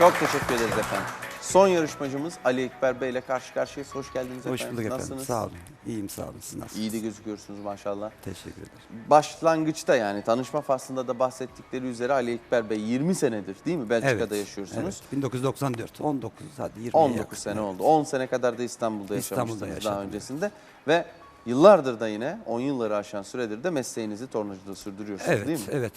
Çok teşekkür ederiz efendim. Son yarışmacımız Ali Ekber Bey ile karşı karşıyayız. Hoş geldiniz Hoş efendim. bulduk efendim. Nasılsınız? Sağ olun. İyiyim sağ olun. Siz nasılsınız? İyi de gözüküyorsunuz maşallah. Teşekkür ederim. Başlangıçta yani tanışma faslında da bahsettikleri üzere Ali Ekber Bey 20 senedir değil mi Belçika'da Evet, yaşıyorsunuz? Evet. 1994. 19 hadi 20 19 sene oldu. 10 sene kadar da İstanbul'da İstanbul'da yaşamıştınız daha yaşadım. öncesinde ve yıllardır da yine 10 yılları aşan süredir de mesleğinizi tornacılığı sürdürüyorsunuz Evet, değil mi? evet.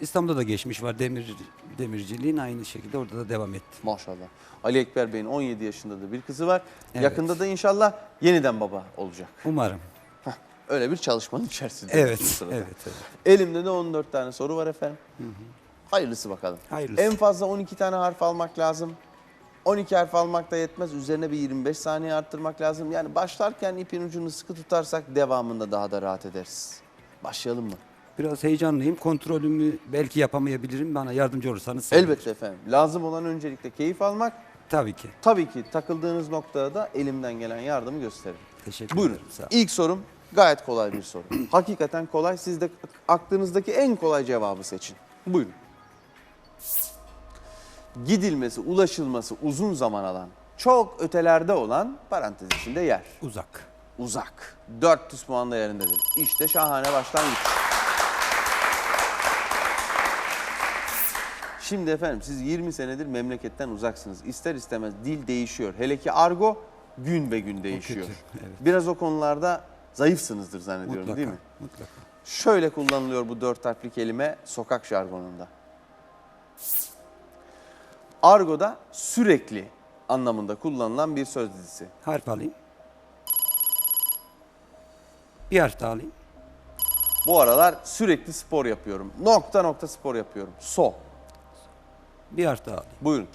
İstanbul'da da geçmiş var demir demirciliğin aynı şekilde orada da devam etti. Maşallah. Ali Ekber Bey'in 17 yaşında da bir kızı var. Evet. Yakında da inşallah yeniden baba olacak. Umarım. Öyle bir çalışmanın içerisinde. Evet, bu sırada. evet, evet. Elimde de 14 tane soru var efendim. Hayırlısı bakalım. Hayırlısı. En fazla 12 tane harf almak lazım. 12 harf almak da yetmez. Üzerine bir 25 saniye arttırmak lazım. Yani başlarken ipin ucunu sıkı tutarsak devamında daha da rahat ederiz. Başlayalım mı? Biraz heyecanlıyım. Kontrolümü belki yapamayabilirim. Bana yardımcı olursanız sevinirim. Elbette efendim. Lazım olan öncelikle keyif almak. Tabii ki. Tabii ki takıldığınız noktada da elimden gelen yardımı gösteririm. Teşekkür Buyurun. ederim. Sağ olun. İlk sorum gayet kolay bir soru. Hakikaten kolay. Siz de aklınızdaki en kolay cevabı seçin. Buyurun. Gidilmesi, ulaşılması uzun zaman alan, çok ötelerde olan parantez içinde yer. Uzak. Uzak. 400 puan değerindedir. İşte şahane başlangıç. Şimdi efendim siz 20 senedir memleketten uzaksınız. İster istemez dil değişiyor. Hele ki argo gün ve gün değişiyor. kötü, evet. Biraz o konularda zayıfsınızdır zannediyorum Mutlaka. değil mi? Mutlaka. Şöyle kullanılıyor bu dört harfli kelime sokak jargonunda. Argo'da sürekli anlamında kullanılan bir söz dizisi. Harf alayım. Bir harf daha alayım. Bu aralar sürekli spor yapıyorum. Nokta nokta spor yapıyorum. So. Bir harf daha alayım. Buyurun.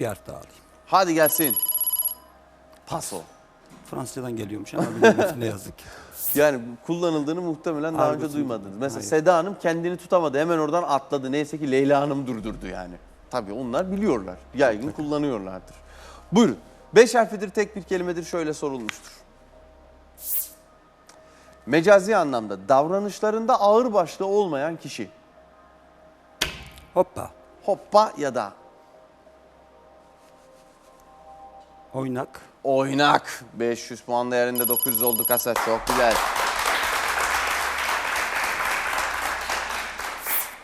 Bir harf daha alayım. Hadi gelsin. Paso. Fransızcadan geliyormuş ama bilmiyorum ne yazık ki. Yani kullanıldığını muhtemelen daha önce duymadınız. Mesela Hayır. Seda Hanım kendini tutamadı. Hemen oradan atladı. Neyse ki Leyla Hanım durdurdu yani. Tabii onlar biliyorlar. Yaygın kullanıyorlardır. Buyurun. Beş harfidir tek bir kelimedir şöyle sorulmuştur. Mecazi anlamda davranışlarında ağırbaşlı olmayan kişi. Hoppa. Hoppa ya da Oynak. Oynak. 500 puan değerinde 900 oldu kasa. Çok güzel.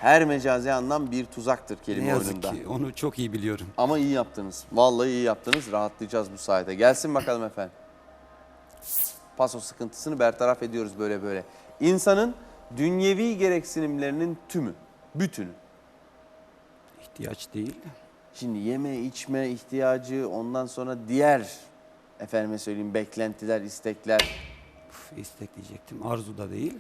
Her mecazi anlam bir tuzaktır Ne kelime yazık oyununda. ki onu çok iyi biliyorum. Ama iyi yaptınız. Vallahi iyi yaptınız. Rahatlayacağız bu sayede. Gelsin bakalım efendim. Paso sıkıntısını bertaraf ediyoruz böyle böyle. İnsanın dünyevi gereksinimlerinin tümü, bütünü. İhtiyaç değil. Şimdi yeme içme ihtiyacı ondan sonra diğer efendime söyleyeyim beklentiler, istekler. Uf, istek diyecektim. Arzu da değil.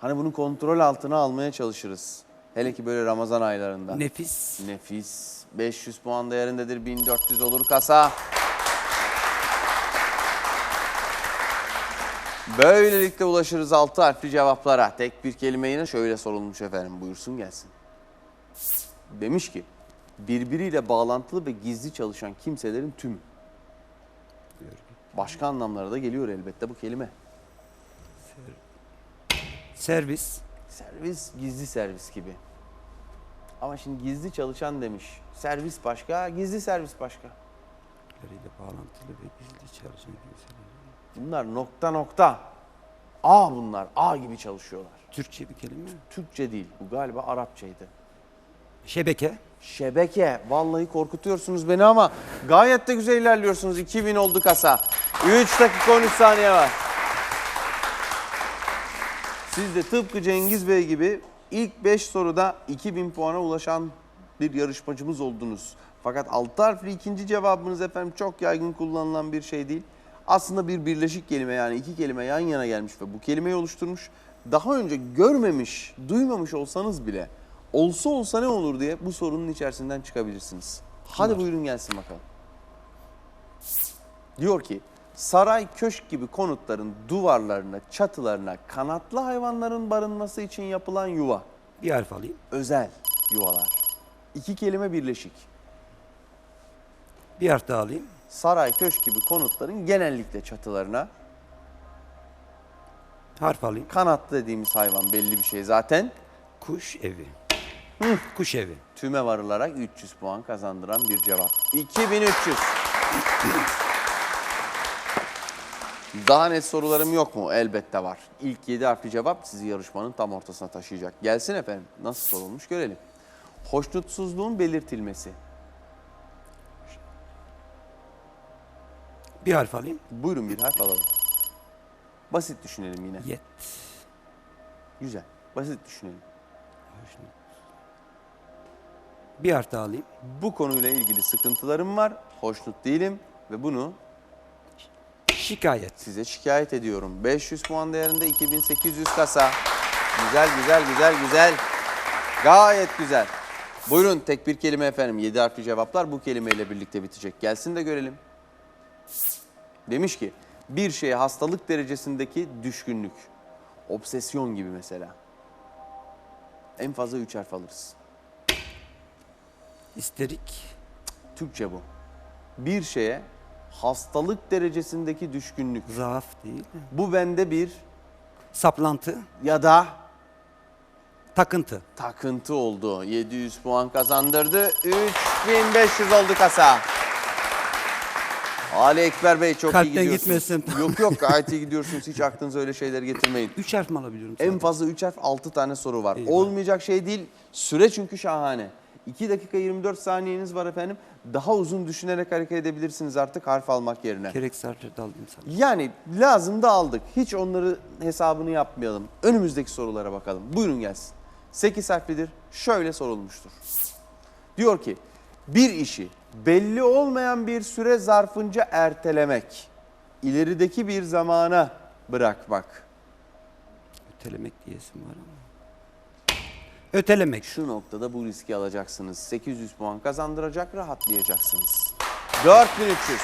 Hani bunu kontrol altına almaya çalışırız. Hele ki böyle Ramazan aylarında. Nefis. Nefis. 500 puan değerindedir. 1400 olur kasa. Böylelikle ulaşırız altı harfli cevaplara. Tek bir kelime yine şöyle sorulmuş efendim. Buyursun gelsin. Demiş ki birbiriyle bağlantılı ve gizli çalışan kimselerin tümü. Başka anlamlara da geliyor elbette bu kelime. Servis. Servis gizli servis gibi. Ama şimdi gizli çalışan demiş. Servis başka, gizli servis başka. Birbirleriyle bağlantılı ve gizli çalışan kimseler. Bunlar nokta nokta. A bunlar. A gibi çalışıyorlar. Türkçe bir kelime. Türkçe değil. Bu galiba Arapçaydı. Şebeke. Şebeke. Vallahi korkutuyorsunuz beni ama gayet de güzel ilerliyorsunuz. 2000 oldu kasa. 3 dakika 13 saniye var. Siz de tıpkı Cengiz Bey gibi ilk 5 soruda 2000 puana ulaşan bir yarışmacımız oldunuz. Fakat 6 harfli ikinci cevabınız efendim çok yaygın kullanılan bir şey değil. Aslında bir birleşik kelime yani iki kelime yan yana gelmiş ve bu kelimeyi oluşturmuş. Daha önce görmemiş, duymamış olsanız bile olsa olsa ne olur diye bu sorunun içerisinden çıkabilirsiniz. Hadi buyurun gelsin bakalım. Diyor ki saray köşk gibi konutların duvarlarına, çatılarına kanatlı hayvanların barınması için yapılan yuva. Bir harf alayım. Özel yuvalar. İki kelime birleşik. Bir harf daha alayım. Saray köşk gibi konutların genellikle çatılarına Harf alayım. kanatlı dediğimiz hayvan belli bir şey zaten. Kuş evi. Kuş evi. tüme varılarak 300 puan kazandıran bir cevap. 2300. Daha net sorularım yok mu? Elbette var. İlk 7 harfli cevap sizi yarışmanın tam ortasına taşıyacak. Gelsin efendim. Nasıl sorulmuş görelim. Hoşnutsuzluğun belirtilmesi. Bir harf alayım. Buyurun bir harf alalım. Basit düşünelim yine. Yet. Güzel. Basit düşünelim. Bir daha alayım. Bu konuyla ilgili sıkıntılarım var. Hoşnut değilim ve bunu Şikayet. size şikayet ediyorum. 500 puan değerinde 2800 kasa. Güzel güzel güzel güzel. Gayet güzel. Buyurun tek bir kelime efendim. 7 harfli cevaplar bu kelimeyle birlikte bitecek. Gelsin de görelim. Demiş ki bir şeye hastalık derecesindeki düşkünlük. Obsesyon gibi mesela. En fazla 3 harf alırız. İsterik. Türkçe bu. Bir şeye hastalık derecesindeki düşkünlük. Zaaf değil. Bu bende bir Saplantı. ya da Takıntı. takıntı oldu. 700 puan kazandırdı. 3500 oldu kasa. Ali Ekber Bey çok Kalpten iyi gidiyorsunuz. gitmesin. Yok yok gayet iyi gidiyorsunuz. Hiç aklınıza öyle şeyleri getirmeyin. Üç harf mi alabiliyorum? En sadece? fazla 3 harf 6 tane soru var. Olmayacak şey değil. Süre çünkü şahane. 2 dakika 24 saniyeniz var efendim. Daha uzun düşünerek hareket edebilirsiniz artık harf almak yerine. Gereksiz harfleri de alayım sana. Yani lazım da aldık. Hiç onları hesabını yapmayalım. Önümüzdeki sorulara bakalım. Buyurun gelsin. 8 harflidir. Şöyle sorulmuştur. Diyor ki bir işi belli olmayan bir süre zarfınca ertelemek, ilerideki bir zamana bırakmak. Ötelemek diyesim var ama. Ötelemek. Şu noktada bu riski alacaksınız. 800 puan kazandıracak, rahatlayacaksınız. 4300.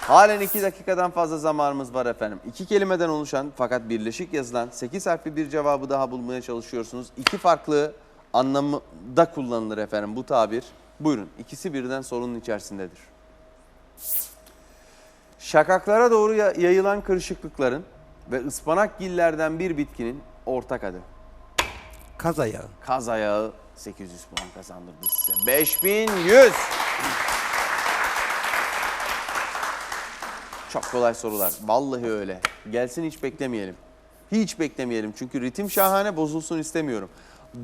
Halen 2 dakikadan fazla zamanımız var efendim. İki kelimeden oluşan fakat birleşik yazılan 8 harfli bir cevabı daha bulmaya çalışıyorsunuz. İki farklı anlamda kullanılır efendim bu tabir. Buyurun ikisi birden sorunun içerisindedir. Şakaklara doğru ya- yayılan kırışıklıkların ve ıspanakgillerden bir bitkinin ortak adı. Kaz ayağı. Kaz ayağı 800 puan kazandırdı size. 5100. Çok kolay sorular. Vallahi öyle. Gelsin hiç beklemeyelim. Hiç beklemeyelim. Çünkü ritim şahane bozulsun istemiyorum.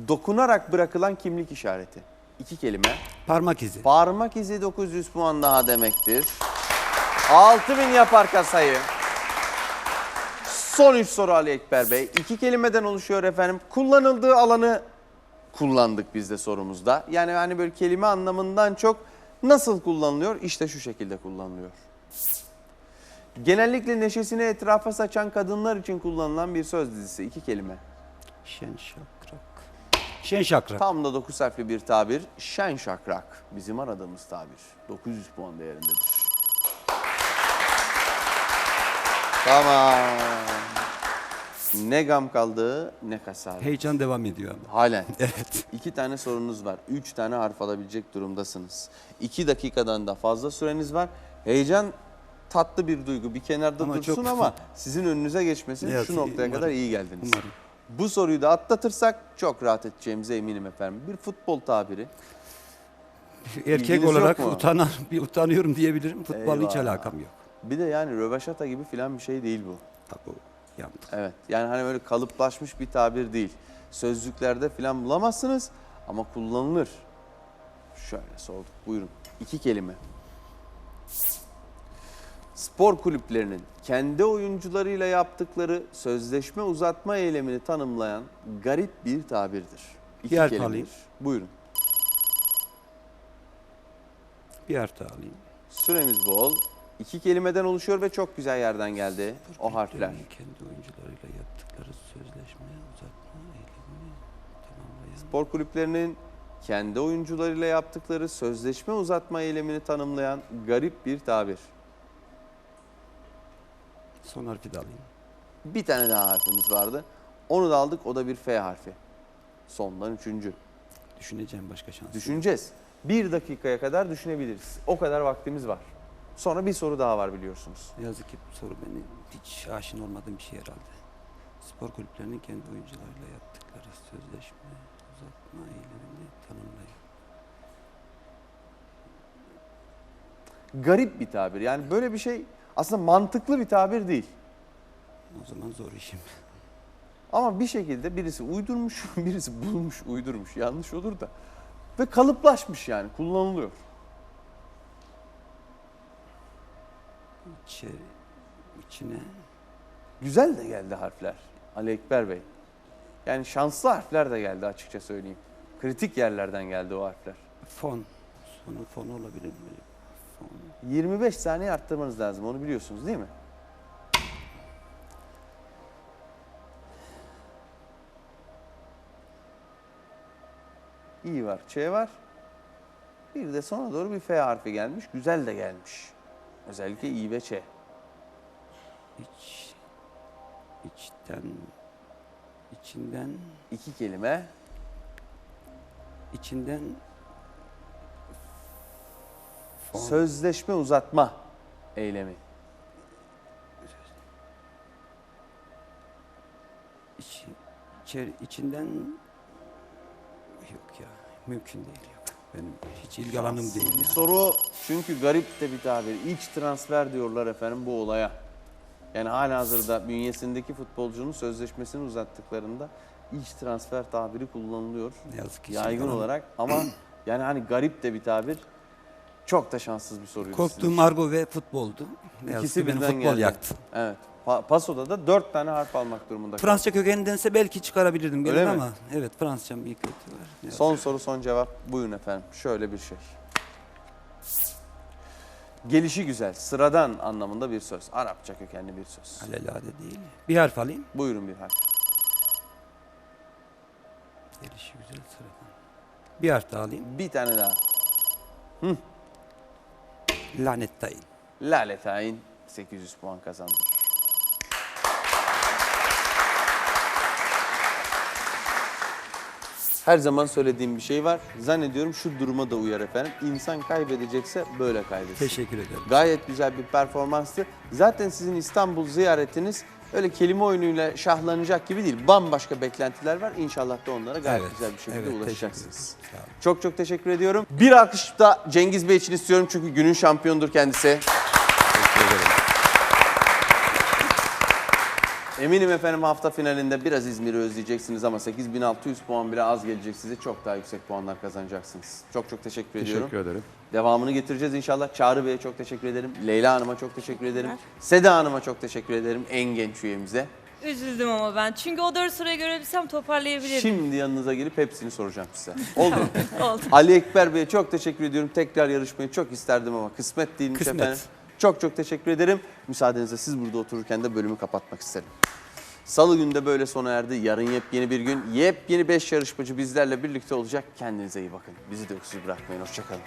Dokunarak bırakılan kimlik işareti. İki kelime. Parmak izi. Parmak izi 900 puan daha demektir. 6000 yapar kasayı. Son üç soru Ali Ekber Bey. İki kelimeden oluşuyor efendim. Kullanıldığı alanı kullandık biz de sorumuzda. Yani hani böyle kelime anlamından çok nasıl kullanılıyor? İşte şu şekilde kullanılıyor. Genellikle neşesini etrafa saçan kadınlar için kullanılan bir söz dizisi. iki kelime. Şen şakrak. Şen şakrak. Tam da 9 harfli bir tabir. Şen şakrak. Bizim aradığımız tabir. 900 puan değerindedir. Tamam. Ne gam kaldı ne kasar. Heyecan devam ediyor ama. Halen. Evet. İki tane sorunuz var. Üç tane harf alabilecek durumdasınız. İki dakikadan da fazla süreniz var. Heyecan tatlı bir duygu. Bir kenarda Ama dursun çok- ama sizin önünüze geçmesin. Ne yazık Şu ki, noktaya umarım. kadar iyi geldiniz. Umarım. Bu soruyu da atlatırsak çok rahat edeceğimize eminim efendim. Bir futbol tabiri. Erkek İlginiz yok olarak mu? utanan, bir utanıyorum diyebilirim. Futbolla hiç Eyvah. alakam yok. Bir de yani röveşata gibi filan bir şey değil bu. Tabii bu yandık. Evet. Yani hani böyle kalıplaşmış bir tabir değil. Sözlüklerde filan bulamazsınız ama kullanılır. Şöyle sorduk. Buyurun. İki kelime. Spor kulüplerinin kendi oyuncularıyla yaptıkları sözleşme uzatma eylemini tanımlayan garip bir tabirdir. İki Bir kelimedir. alayım. Buyurun. Bir daha alayım. Süremiz bol. İki kelimeden oluşuyor ve çok güzel yerden geldi o harfler. Kendi oyuncularıyla yaptıkları sözleşmeye uzatma eylemini tamamlayan. Spor kulüplerinin kendi oyuncularıyla yaptıkları sözleşme uzatma eylemini tanımlayan garip bir tabir. Son harfi de alayım. Bir tane daha harfimiz vardı. Onu da aldık. O da bir F harfi. Sondan üçüncü. Düşüneceğim başka şans. Düşüneceğiz. Bir dakikaya kadar düşünebiliriz. O kadar vaktimiz var. Sonra bir soru daha var biliyorsunuz. Ne yazık ki bu soru beni hiç aşina olmadığım bir şey herhalde. Spor kulüplerinin kendi oyuncularıyla yaptıkları sözleşme uzatma eylemini tanımlayın. Garip bir tabir. Yani böyle bir şey aslında mantıklı bir tabir değil. O zaman zor işim. Ama bir şekilde birisi uydurmuş, birisi bulmuş, uydurmuş. Yanlış olur da. Ve kalıplaşmış yani kullanılıyor. İçe, içine Güzel de geldi harfler Ali Ekber Bey. Yani şanslı harfler de geldi açıkça söyleyeyim. Kritik yerlerden geldi o harfler. fon. Sonu fon olabilir mi? Fon. 25 saniye arttırmanız lazım onu biliyorsunuz değil mi? İ var, Ç var. Bir de sona doğru bir F harfi gelmiş. Güzel de gelmiş. Özellikle İ ve Ç. İç, içten, içinden, İki kelime. içinden fon. Sözleşme uzatma eylemi. İç, içeri, içinden yok ya mümkün değil yok. Benim hiç ilgi alanım değil Bir ya. soru çünkü garip de bir tabir. İç transfer diyorlar efendim bu olaya. Yani halihazırda bünyesindeki futbolcunun sözleşmesini uzattıklarında iç transfer tabiri kullanılıyor. Ne yazık ki Yaygın alanım- olarak ama yani hani garip de bir tabir. Çok da şanssız bir soruydu. Korktuğum argo ve futboldu. Ne yazık İkisi ki beni futbol geldi. yaktı. Evet. Pa- Paso'da da dört tane harf almak durumunda kaldım. Fransızca kökenindense belki çıkarabilirdim Öyle gene mi? ama evet Fransızcam iyi kötü var. Ne Son soru son cevap. Buyurun efendim. Şöyle bir şey. Gelişi güzel, sıradan anlamında bir söz. Arapça kökenli bir söz. Alelade değil. Bir harf alayım. Buyurun bir harf. Gelişi güzel sıradan. Bir harf daha alayım. Bir tane daha. Lanet tayin. Lale Tayin 800 puan kazandı. Her zaman söylediğim bir şey var. Zannediyorum şu duruma da uyar efendim. İnsan kaybedecekse böyle kaybetsin. Teşekkür ederim. Gayet güzel bir performanstı. Zaten sizin İstanbul ziyaretiniz öyle kelime oyunuyla şahlanacak gibi değil. Bambaşka beklentiler var. İnşallah da onlara gayet Evet, güzel bir şekilde evet, ulaşacaksınız. Çok çok teşekkür ediyorum. Bir alkış da Cengiz Bey için istiyorum çünkü günün şampiyonudur kendisi. Teşekkür ederim. Eminim efendim hafta finalinde biraz İzmir'i özleyeceksiniz ama 8600 puan bile az gelecek size. Çok daha yüksek puanlar kazanacaksınız. Çok çok teşekkür, ediyorum. Teşekkür ederim. Devamını getireceğiz inşallah. Çağrı Bey'e çok teşekkür ederim. Leyla Hanım'a çok teşekkür ederim. Seda Hanım'a çok teşekkür ederim. En genç üyemize. Üzüldüm ama ben. Çünkü o dört sırayı görebilsem toparlayabilirim. Şimdi yanınıza gelip hepsini soracağım size. Oldu mu? Oldu. Ali Ekber Bey'e çok teşekkür ediyorum. Tekrar yarışmayı çok isterdim ama kısmet değilmiş Kısmet. efendim. Çok çok teşekkür ederim. Müsaadenizle siz burada otururken de bölümü kapatmak isterim. Salı günde böyle sona erdi. Yarın yepyeni bir gün. Yepyeni 5 yarışmacı bizlerle birlikte olacak. Kendinize iyi bakın. Bizi de öksüz bırakmayın. Hoşçakalın.